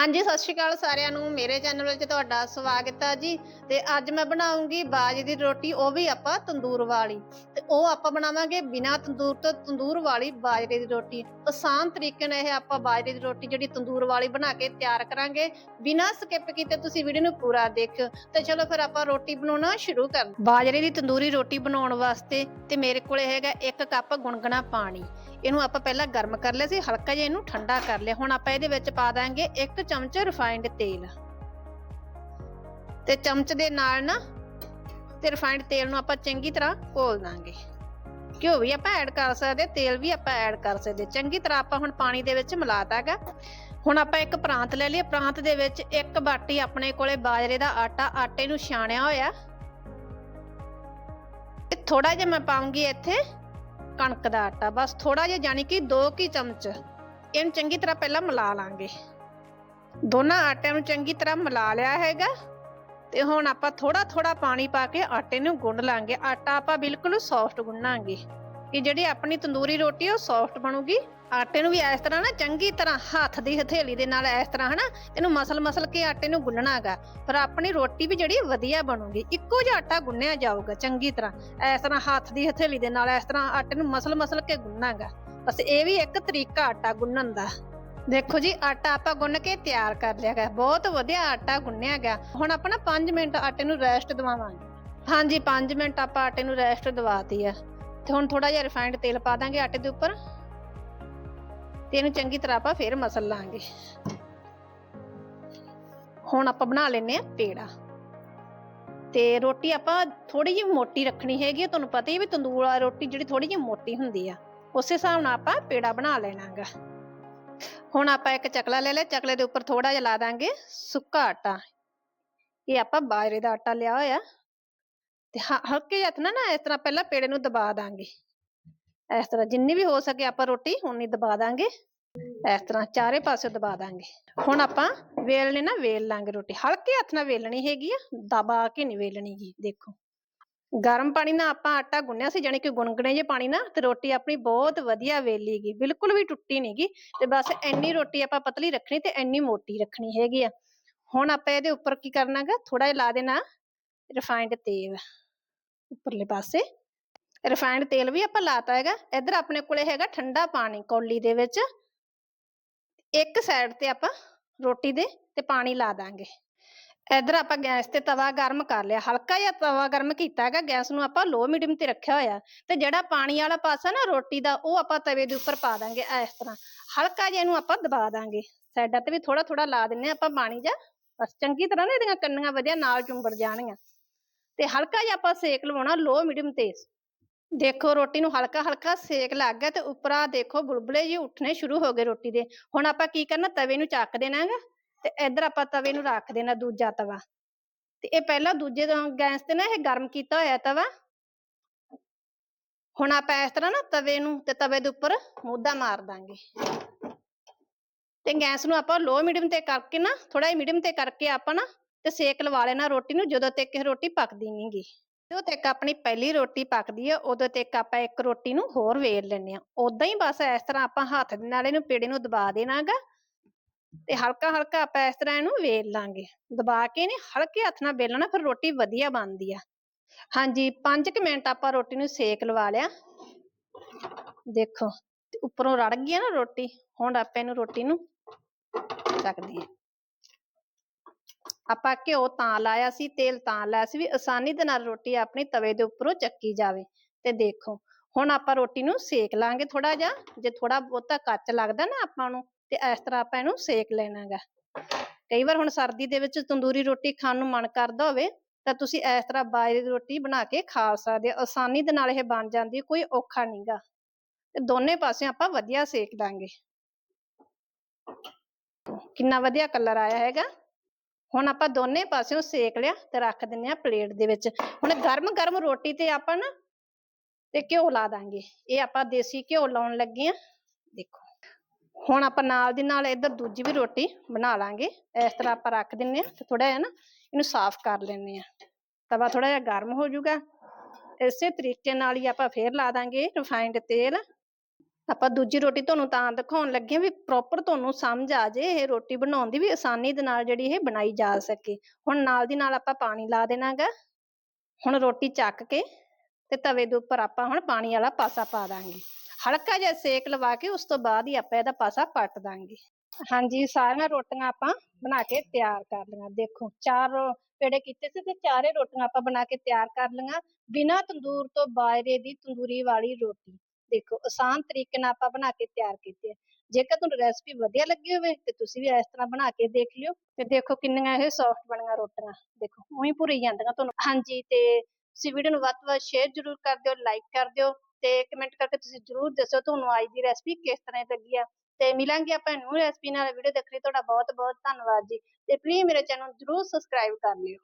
ਹਾਂਜੀ, ਸਤਿ ਸ਼੍ਰੀ ਅਕਾਲ ਸਾਰਿਆਂ ਨੂੰ। ਮੇਰੇ ਚੈਨਲ ਵਿੱਚ ਤੁਹਾਡਾ ਸਵਾਗਤ ਹੈ ਜੀ। ਤੇ ਅੱਜ ਮੈਂ ਬਣਾਉਂਗੀ ਬਾਜਰੇ ਦੀ ਰੋਟੀ, ਉਹ ਵੀ ਆਪਾਂ ਤੰਦੂਰ ਵਾਲੀ। ਤੇ ਉਹ ਆਪਾਂ ਬਣਾਵਾਂਗੇ ਬਿਨਾ ਤੰਦੂਰ ਤੋਂ ਤੰਦੂਰ ਵਾਲੀ ਬਾਜਰੇ ਦੀ ਰੋਟੀ। ਆਸਾਨ ਤਰੀਕੇ ਨਾਲ ਇਹ ਆਪਾਂ ਬਾਜਰੇ ਦੀ ਰੋਟੀ ਜਿਹੜੀ ਤੰਦੂਰ ਵਾਲੀ ਬਣਾ ਕੇ ਤਿਆਰ ਕਰਾਂਗੇ। ਬਿਨਾ ਸਕਿਪ ਕੀਤੇ ਤੁਸੀਂ ਵੀਡੀਓ ਨੂੰ ਪੂਰਾ ਦੇਖਿਓ। ਤੇ ਚਲੋ ਫਿਰ ਆਪਾਂ ਰੋਟੀ ਬਣਾਉਣਾ ਸ਼ੁਰੂ ਕਰ ਬਾਜਰੇ ਦੀ ਤੰਦੂਰੀ ਰੋਟੀ ਬਣਾਉਣ ਵਾਸਤੇ ਤੇ ਮੇਰੇ ਕੋਲੇ ਹੈਗਾ 1 ਕੱਪ ਗੁਣਗਣਾ ਪਾਣੀ। ਇਹਨੂੰ ਆਪਾਂ ਪਹਿਲਾਂ ਗਰਮ ਕਰ ਲਿਆ ਸੀ, ਹਲਕਾ ਜਿਹਾ ਇਹਨੂੰ ਠੰਡਾ ਕਰ ਲਿਆ। ਹੁਣ ਆਪਾਂ ਇਹਦੇ ਵਿੱਚ ਪਾ ਦਾਂਗੇ 1 ਚਮਚ ਰਿਫਾਈਨਡ ਤੇਲ। ਤੇ ਚਮਚ ਦੇ ਨਾਲ ਨਾ ਤੇ ਰਿਫਾਈਨਡ ਤੇਲ ਨੂੰ ਆਪਾਂ ਚੰਗੀ ਤਰ੍ਹਾਂ ਘੋਲ ਦਾਂਗੇ। ਘਿਓ ਵੀ ਆਪਾਂ ਐਡ ਕਰ ਸਕਦੇ, ਤੇਲ ਵੀ ਆਪਾਂ ਐਡ ਕਰ ਸਕਦੇ। ਚੰਗੀ ਤਰ੍ਹਾਂ ਆਪਾਂ ਹੁਣ ਪਾਣੀ ਦੇ ਵਿੱਚ ਮਿਲਾ ਹੁਣ ਆਪਾਂ ਇੱਕ ਪ੍ਰਾਂਤ ਲੈ ਲਈਏ। ਪ੍ਰਾਂਤ ਦੇ ਵਿੱਚ ਇੱਕ ਬਾਟੀ ਆਪਣੇ ਕੋਲੇ ਬਾਜਰੇ ਦਾ ਆਟਾ, ਆਟੇ ਨੂੰ ਛਾਣਿਆ ਹੋਇਆ। ਤੇ ਥੋੜਾ ਜਿਹਾ ਮੈਂ ਪਾਉਂਗੀ ਇੱਥੇ ਕਣਕ ਦਾ ਆਟਾ। ਬਸ ਥੋੜਾ ਜਿਹਾ ਯਾਨੀ ਕਿ 2 ਕੀ ਚਮਚ। ਇਹਨੂੰ ਚੰਗੀ ਤਰ੍ਹਾਂ ਪਹਿਲਾਂ ਮਿਲਾ ਲਾਂਗੇ। ਦੋਨਾਂ ਆਟਿਆਂ ਨੂੰ ਚੰਗੀ ਤਰ੍ਹਾਂ ਮਿਲਾ ਲਿਆ ਹੈਗਾ ਤੇ ਹੁਣ ਆਪਾਂ ਥੋੜਾ ਥੋੜਾ ਪਾਣੀ ਪਾ ਕੇ ਆਟੇ ਨੂੰ ਗੁੰਨ ਲਾਂਗੇ। ਆਟਾ ਆਪਾਂ ਬਿਲਕੁਲ ਸੌਫਟ ਗੁੰਨਾਂਗੇ। ਕਿ ਜਿਹੜੀ ਆਪਣੀ ਤੰਦੂਰੀ ਰੋਟੀ ਉਹ ਸੌਫਟ ਬਣੂਗੀ। ਆਟੇ ਨੂੰ ਵੀ ਇਸ ਤਰ੍ਹਾਂ ਨਾ ਚੰਗੀ ਤਰ੍ਹਾਂ ਹੱਥ ਦੀ ਹਥੇਲੀ ਦੇ ਨਾਲ ਇਸ ਤਰ੍ਹਾਂ ਹਨਾ, ਇਹਨੂੰ ਮਸਲ ਮਸਲ ਕੇ ਆਟੇ ਨੂੰ ਗੁੰਨਣਾ ਗੁੰਨਣਾਗਾ। ਪਰ ਆਪਣੀ ਰੋਟੀ ਵੀ ਜਿਹੜੀ ਵਧੀਆ ਬਣੂਗੀ। ਇੱਕੋ ਜਿਹਾ ਆਟਾ ਗੁੰਨਿਆ ਜਾਊਗਾ ਚੰਗੀ ਤਰ੍ਹਾਂ। ਇਸ ਤਰ੍ਹਾਂ ਹੱਥ ਦੀ ਹਥੇਲੀ ਦੇ ਨਾਲ ਇਸ ਤਰ੍ਹਾਂ ਆਟੇ ਨੂੰ ਮਸਲ ਮਸਲ ਕੇ ਗੁੰਨਾਗਾ। ਬਸ ਇਹ ਵੀ ਇੱਕ ਤਰੀਕਾ ਆਟਾ ਗੁੰਨਣ ਦਾ। ਦੇਖੋ ਜੀ ਆਟਾ ਆਪਾਂ ਗੁੰਨ ਕੇ ਤਿਆਰ ਕਰ ਲਿਆ ਗਿਆ। ਬਹੁਤ ਵਧੀਆ ਆਟਾ ਗੁੰਨਿਆ ਗਿਆ। ਹੁਣ ਆਪਾਂ ਨਾ 5 ਮਿੰਟ ਆਟੇ ਨੂੰ ਰੈਸਟ ਦਵਾਵਾਂਗੇ। ਹਾਂਜੀ 5 ਮਿੰਟ ਆਪਾਂ ਆਟੇ ਨੂੰ ਰੈਸਟ ਦਵਾਤੀ ਆ। ਤੇ ਹੁਣ ਥੋੜਾ ਜਿਹਾ ਰਿਫਾਈਨਡ ਤੇਲ ਪਾ ਦਾਂਗੇ ਆਟੇ ਦੇ ਉੱਪਰ। ਤੇ ਇਹਨੂੰ ਚੰਗੀ ਤਰ੍ਹਾਂ ਆਪਾਂ ਫੇਰ ਮਸਲ ਲਾਂਗੇ। ਹੁਣ ਆਪਾਂ ਬਣਾ ਲੈਨੇ ਆ ਪੇੜਾ। ਤੇ ਰੋਟੀ ਆਪਾਂ ਥੋੜੀ ਜਿਹੀ ਮੋਟੀ ਰੱਖਣੀ ਹੈਗੀ ਆ, ਤੁਹਾਨੂੰ ਪਤਾ ਹੀ ਵੀ ਤੰਦੂਰ ਵਾਲੀ ਰੋਟੀ ਜਿਹੜੀ ਥੋੜੀ ਜਿਹੀ ਮੋਟੀ ਹੁੰਦੀ ਆ। ਉਸੇ ਹਿਸਾਬ ਨਾਲ ਆਪਾਂ ਪੇੜਾ ਬਣਾ ਲੈਣਾਗਾ। ਹੁਣ ਆਪਾਂ ਇੱਕ ਚਕਲਾ ਲੈ ਲਿਆ, ਚਕਲੇ ਦੇ ਉੱਪਰ ਥੋੜਾ ਜਿਹਾ ਲਾ ਦਾਂਗੇ ਸੁੱਕਾ ਆਟਾ। ਇਹ ਆਪਾਂ ਬਾਜਰੇ ਦਾ ਆਟਾ ਲਿਆ ਹੋਇਆ। ਤੇ ਹਲਕੇ ਹੱਥ ਨਾਲ ਨਾ ਇਸ ਤਰ੍ਹਾਂ ਪਹਿਲਾਂ ਪੇੜੇ ਨੂੰ ਦਬਾ ਦਾਂਗੇ। ਇਸ ਤਰ੍ਹਾਂ ਜਿੰਨੀ ਵੀ ਹੋ ਸਕੇ ਆਪਾਂ ਰੋਟੀ ਉਨੀ ਦਬਾ ਦਾਂਗੇ। ਇਸ ਤਰ੍ਹਾਂ ਚਾਰੇ ਪਾਸੇ ਦਬਾ ਦਾਂਗੇ। ਹੁਣ ਆਪਾਂ ਵੇਲਣੇ ਨਾ ਵੇਲ ਲਾਂਗੇ ਰੋਟੀ। ਹਲਕੇ ਹੱਥ ਨਾਲ ਵੇਲਣੀ ਹੈਗੀ ਆ, ਦਬਾ ਕੇ ਨਹੀਂ ਵੇਲਣੀ ਗੀ, ਦੇਖੋ। ਗਰਮ ਪਾਣੀ ਨਾਲ ਆਪਾਂ ਆਟਾ ਗੁੰਨਿਆ ਸੀ ਜਾਨੀ ਕਿ ਗੁਨਗੁਨੇ ਜੇ ਪਾਣੀ ਨਾਲ, ਤੇ ਰੋਟੀ ਆਪਣੀ ਬਹੁਤ ਵਧੀਆ ਵੇਲੀ ਗਈ, ਬਿਲਕੁਲ ਵੀ ਟੁੱਟੀ ਨਹੀਂ ਨਹੀਂਗੀ ਤੇ ਬਸ ਇੰਨੀ ਰੋਟੀ ਆਪਾਂ ਪਤਲੀ ਰੱਖਣੀ ਤੇ ਇੰਨੀ ਮੋਟੀ ਰੱਖਣੀ ਹੈਗੀ ਆ। ਹੁਣ ਆਪਾਂ ਇਹਦੇ ਉੱਪਰ ਕੀ ਕਰਨਾਗਾ ਥੋੜਾ ਜਿਹਾ ਲਾ ਦੇਣਾ ਰਿਫਾਈਨਡ ਤੇਲ, ਉੱਪਰਲੇ ਪਾਸੇ। ਰਿਫਾਈਨਡ ਤੇਲ ਵੀ ਆਪਾਂ ਲਾਤਾ ਹੈਗਾ, ਇੱਧਰ ਆਪਣੇ ਕੋਲੇ ਹੈਗਾ ਠੰਡਾ ਪਾਣੀ, ਕੌਲੀ ਦੇ ਵਿੱਚ। ਇੱਕ ਸਾਈਡ ਤੇ ਆਪਾਂ ਰੋਟੀ ਦੇ ਤੇ ਪਾਣੀ ਲਾ ਦਾਂਗੇ। ਇੱਧਰ ਆਪਾਂ ਗੈਸ ਤੇ ਤਵਾ ਗਰਮ ਕਰ ਲਿਆ, ਹਲਕਾ ਜਿਹਾ ਤਵਾ ਗਰਮ ਕੀਤਾ ਹੈਗਾ, ਗੈਸ ਨੂੰ ਆਪਾਂ ਲੋ ਮੀਡੀਅਮ ਤੇ ਰੱਖਿਆ ਹੋਇਆ। ਤੇ ਜਿਹੜਾ ਪਾਣੀ ਵਾਲਾ ਪਾਸਾ ਨਾ ਰੋਟੀ ਦਾ, ਉਹ ਆਪਾਂ ਤਵੇ ਦੇ ਉੱਪਰ ਪਾ ਦਾਂਗੇ ਇਸ ਤਰ੍ਹਾਂ। ਹਲਕਾ ਜਿਹਾ ਇਹਨੂੰ ਆਪਾਂ ਦਬਾ ਦਾਂਗੇ। ਸਾਈਡਾਂ ਤੇ ਵੀ ਥੋੜਾ ਥੋੜਾ ਲਾ ਦਿੰਨੇ ਆ ਆਪਾਂ ਪਾਣੀ ਜਾ ਬਸ ਚੰਗੀ ਤਰ੍ਹਾਂ ਨਾ ਇਹਦੀਆਂ ਕੰਨੀਆਂ ਵਧੀਆ ਨਾਲ ਚੁੰਬੜ ਜਾਣਗੀਆਂ। ਤੇ ਹਲਕਾ ਜਿਹਾ ਆਪਾਂ ਸੇਕ ਲਵਾਉਣਾ ਲੋ ਮੀਡੀਅਮ ਤੇ। ਦੇਖੋ ਰੋਟੀ ਨੂੰ ਹਲਕਾ ਹਲਕਾ ਸੇਕ ਲੱਗ ਗਿਆ ਤੇ ਉੱਪਰ ਦੇਖੋ ਬੁਲਬੁਲੇ ਜੀ ਉੱਠਣੇ ਸ਼ੁਰੂ ਹੋ ਗਏ ਰੋਟੀ ਦੇ। ਹੁਣ ਆਪਾਂ ਕੀ ਕਰਨਾ, ਤਵੇ ਨੂੰ ਚੱਕ ਦੇਣਾ ਦੇਣਾਗਾ ਤੇ ਇਧਰ ਆਪਾਂ ਤਵੇ ਨੂੰ ਰੱਖ ਦੇਣਾ ਦੂਜਾ ਤਵਾ। ਤੇ ਇਹ ਪਹਿਲਾਂ ਦੂਜੇ ਗੈਸ ਤੇ ਨਾ ਇਹ ਗਰਮ ਕੀਤਾ ਹੋਇਆ ਤਵਾ। ਹੁਣ ਆਪਾਂ ਇਸ ਤਰ੍ਹਾਂ ਨਾ ਤਵੇ ਨੂੰ ਤੇ ਤਵੇ ਦੇ ਉੱਪਰ ਮੂਧਾ ਮਾਰ ਦਾਂਗੇ। ਤੇ ਗੈਸ ਨੂੰ ਆਪਾਂ ਲੋ ਮੀਡੀਅਮ ਤੇ ਕਰਕੇ ਨਾ ਥੋੜਾ ਜਿਹਾ ਮੀਡੀਅਮ ਤੇ ਕਰਕੇ ਆਪਾਂ ਨਾ ਤੇ ਸੇਕ ਲਵਾ ਲੈਣਾ ਰੋਟੀ ਨੂੰ ਜਦੋਂ ਤੱਕ ਇਹ ਰੋਟੀ ਪੱਕਦੀ ਨਹੀਂਗੀ ਜਦੋਂ ਤੱਕ ਆਪਣੀ ਪਹਿਲੀ ਰੋਟੀ ਪੱਕਦੀ ਹੈ ਉਦੋਂ ਤੱਕ ਆਪਾਂ ਇੱਕ ਰੋਟੀ ਨੂੰ ਹੋਰ ਵੇਲ ਲੈਣੇ ਆ। ਉਦਾਂ ਹੀ ਬਸ ਇਸ ਤਰ੍ਹਾਂ ਆਪਾਂ ਹੱਥ ਦੇ ਨਾਲ ਇਹਨੂੰ ਪੇੜੇ ਨੂੰ ਦਬਾ ਦੇਣਾਗਾ। ਤੇ ਹਲਕਾ ਹਲਕਾ ਆਪਾਂ ਇਸ ਤਰ੍ਹਾਂ ਇਹਨੂੰ ਵੇਲ ਲਾਂਗੇ। ਦਬਾ ਕੇ ਨੇ, ਹਲਕੇ ਹੱਥ ਨਾਲ ਵੇਲਣਾ, ਫਿਰ ਰੋਟੀ ਵਧੀਆ ਬਣਦੀ ਆ। ਹਾਂਜੀ 5 ਮਿੰਟ ਆਪਾਂ ਰੋਟੀ ਨੂੰ ਸੇਕ ਲਵਾ ਲਿਆ। ਦੇਖੋ, ਤੇ ਉੱਪਰੋਂ ਰੜ ਗਈ ਆ ਨਾ ਰੋਟੀ, ਹੁਣ ਆਪਾਂ ਇਹਨੂੰ ਰੋਟੀ ਨੂੰ ਚੱਕ ਦਈਏ ਆਪਾਂ ਘਿਓ ਤਾਂ ਲਾਇਆ ਸੀ, ਤੇਲ ਤਾਂ ਲਾਇਆ ਸੀ, ਵੀ ਆਸਾਨੀ ਦੇ ਨਾਲ ਰੋਟੀ ਆਪਣੀ ਤਵੇ ਦੇ ਉੱਪਰੋਂ ਚੱਕੀ ਜਾਵੇ। ਤੇ ਦੇਖੋ, ਹੁਣ ਆਪਾਂ ਰੋਟੀ ਨੂੰ ਸੇਕ ਲਾਂਗੇ ਥੋੜਾ ਜਿਹਾ, ਜੇ ਥੋੜਾ ਬਹੁਤਾ ਕੱਚ ਲੱਗਦਾ ਨਾ ਆਪਾਂ ਨੂੰ ਤੇ ਇਸ ਤਰ੍ਹਾਂ ਆਪਾਂ ਇਹਨੂੰ ਸੇਕ ਲੈਣਾਗਾ। ਕਈ ਵਾਰ ਹੁਣ ਸਰਦੀ ਦੇ ਵਿੱਚ ਤੰਦੂਰੀ ਰੋਟੀ ਖਾਣ ਨੂੰ ਮਨ ਕਰਦਾ ਹੋਵੇ, ਤਾਂ ਤੁਸੀਂ ਇਸ ਤਰ੍ਹਾਂ ਬਾਜਰੇ ਦੀ ਰੋਟੀ ਬਣਾ ਕੇ ਖਾ ਸਕਦੇ ਹੋ। ਆਸਾਨੀ ਦੇ ਨਾਲ ਇਹ ਬਣ ਜਾਂਦੀ ਹੈ, ਕੋਈ ਔਖਾ ਨਹੀਂਗਾ ਤੇ ਦੋਨੇ ਪਾਸੇ ਆਪਾਂ ਵਧੀਆ ਸੇਕ ਦਾਂਗੇ। ਕਿੰਨਾ ਵਧੀਆ ਕਲਰ ਆਇਆ ਹੈਗਾ। ਹੁਣ ਆਪਾਂ ਦੋਨੇ ਪਾਸਿਓਂ ਸੇਕ ਲਿਆ ਤੇ ਰੱਖ ਦਿੰਨੇ ਆ ਪਲੇਟ ਦੇ ਵਿੱਚ। ਹੁਣ ਗਰਮ ਗਰਮ ਰੋਟੀ ਤੇ ਆਪਾਂ ਨਾ ਤੇ ਘਿਓ ਲਾ ਦਾਂਗੇ। ਇਹ ਆਪਾਂ ਦੇਸੀ ਘਿਓ ਲਾਉਣ ਲੱਗੇ ਆ ਦੇਖੋ। ਹੁਣ ਆਪਾਂ ਨਾਲ ਦੀ ਨਾਲ ਇੱਧਰ ਦੂਜੀ ਵੀ ਰੋਟੀ ਬਣਾ ਲਾਂਗੇ। ਇਸ ਤਰ੍ਹਾਂ ਆਪਾਂ ਰੱਖ ਦਿੰਨੇ ਆ ਤੇ ਥੋੜਾ ਜਿਹਾ ਨਾ ਇਹਨੂੰ ਸਾਫ਼ ਕਰ ਲੈਣੇ ਆ ਤਵਾ ਥੋੜਾ ਜਿਹਾ ਗਰਮ ਹੋ ਜਾਊਗਾ। ਇਸੇ ਤਰੀਕੇ ਨਾਲ ਹੀ ਆਪਾਂ ਫੇਰ ਲਾ ਦਾਂਗੇ ਰਿਫਾਈਨਡ ਤੇਲ। ਆਪਾਂ ਦੂਜੀ ਰੋਟੀ ਤੁਹਾਨੂੰ ਤਾਂ ਦਿਖਾਉਣ ਲੱਗੇ ਹਾਂ ਵੀ ਪ੍ਰੋਪਰ ਤੁਹਾਨੂੰ ਸਮਝ ਆ ਜੇ ਇਹ ਰੋਟੀ ਬਣਾਉਣ ਦੀ ਵੀ ਆਸਾਨੀ ਦੇ ਨਾਲ ਜਿਹੜੀ ਇਹ ਬਣਾਈ ਜਾ ਸਕੇ। ਹੁਣ ਨਾਲ ਦੀ ਨਾਲ ਆਪਾਂ ਪਾਣੀ ਲਾ ਦੇਣਾਗਾ। ਹੁਣ ਰੋਟੀ ਚੱਕ ਕੇ ਤੇ ਤਵੇ ਦੇ ਉੱਪਰ ਆਪਾਂ ਹੁਣ ਪਾਣੀ ਵਾਲਾ ਪਾਸਾ ਪਾ ਦਾਂਗੇ। ਹਲਕਾ ਜਿਹਾ ਸੇਕ ਲਵਾ ਕੇ ਉਸ ਤੋਂ ਬਾਅਦ ਹੀ ਆਪਾਂ ਇਹਦਾ ਪਾਸਾ ਪੱਟ ਦਾਂਗੇ। ਹਾਂਜੀ, ਸਾਰੀਆਂ ਰੋਟੀਆਂ ਆਪਾਂ ਬਣਾ ਕੇ ਤਿਆਰ ਕਰ ਲਈਆਂ। ਦੇਖੋ, ਚਾਰ ਪੇੜੇ ਕੀਤੇ ਸੀ ਤੇ ਚਾਰੇ ਰੋਟੀਆਂ ਆਪਾਂ ਬਣਾ ਕੇ ਤਿਆਰ ਕਰ ਲਈਆਂ। ਬਿਨਾਂ ਤੰਦੂਰ ਤੋਂ ਬਾਜਰੇ ਦੀ ਤੰਦੂਰੀ ਵਾਲੀ ਰੋਟੀ। ਦੇਖੋ, ਆਸਾਨ ਤਰੀਕੇ ਨਾਲ ਆਪਾਂ ਬਣਾ ਕੇ ਤਿਆਰ ਕੀਤੀ ਹੈ। ਜੇਕਰ ਤੁਹਾਨੂੰ ਰੈਸਪੀ ਵਧੀਆ ਲੱਗੀ ਹੋਵੇ ਤੇ ਤੁਸੀਂ ਵੀ ਇਸ ਤਰ੍ਹਾਂ ਬਣਾ ਕੇ ਦੇਖ ਲਿਓ। ਤੇ ਦੇਖੋ ਕਿੰਨੀਆਂ ਇਹ ਸੌਫਟ ਬਣੀਆਂ ਰੋਟੀਆਂ। ਦੇਖੋ, ਉਹੀ ਭੁਰੀ ਜਾਂਦੀਆਂ ਤੁਹਾਨੂੰ। ਹਾਂਜੀ, ਤੇ ਤੁਸੀਂ ਵੀਡੀਓ ਨੂੰ ਵੱਧ ਤੋਂ ਵੱਧ ਸ਼ੇਅਰ ਜ਼ਰੂਰ ਕਰ ਦਿਓ ਲਾਈਕ ਕਰ ਦਿਓ। ਤੇ ਕਮੈਂਟ ਕਰਕੇ ਤੁਸੀਂ ਜ਼ਰੂਰ ਦੱਸੋ ਤੁਹਾਨੂੰ ਅੱਜ ਦੀ ਰੈਸਪੀ ਕਿਸ ਤਰ੍ਹਾਂ ਲੱਗੀ ਆ। ਤੇ ਮਿਲਾਂਗੇ ਆਪਾਂ ਨਿਊ ਰੈਸਪੀ ਨਾਲ। ਵੀਡੀਓ ਦੇਖਣ ਲਈ, ਤੁਹਾਡਾ ਬਹੁਤ ਬਹੁਤ ਧੰਨਵਾਦ ਜੀ। ਤੇ ਪਲੀਜ਼ ਮੇਰੇ ਚੈਨਲ ਨੂੰ ਜ਼ਰੂਰ ਸਬਸਕ੍ਰਾਈਬ ਕਰ ਲਿਓ।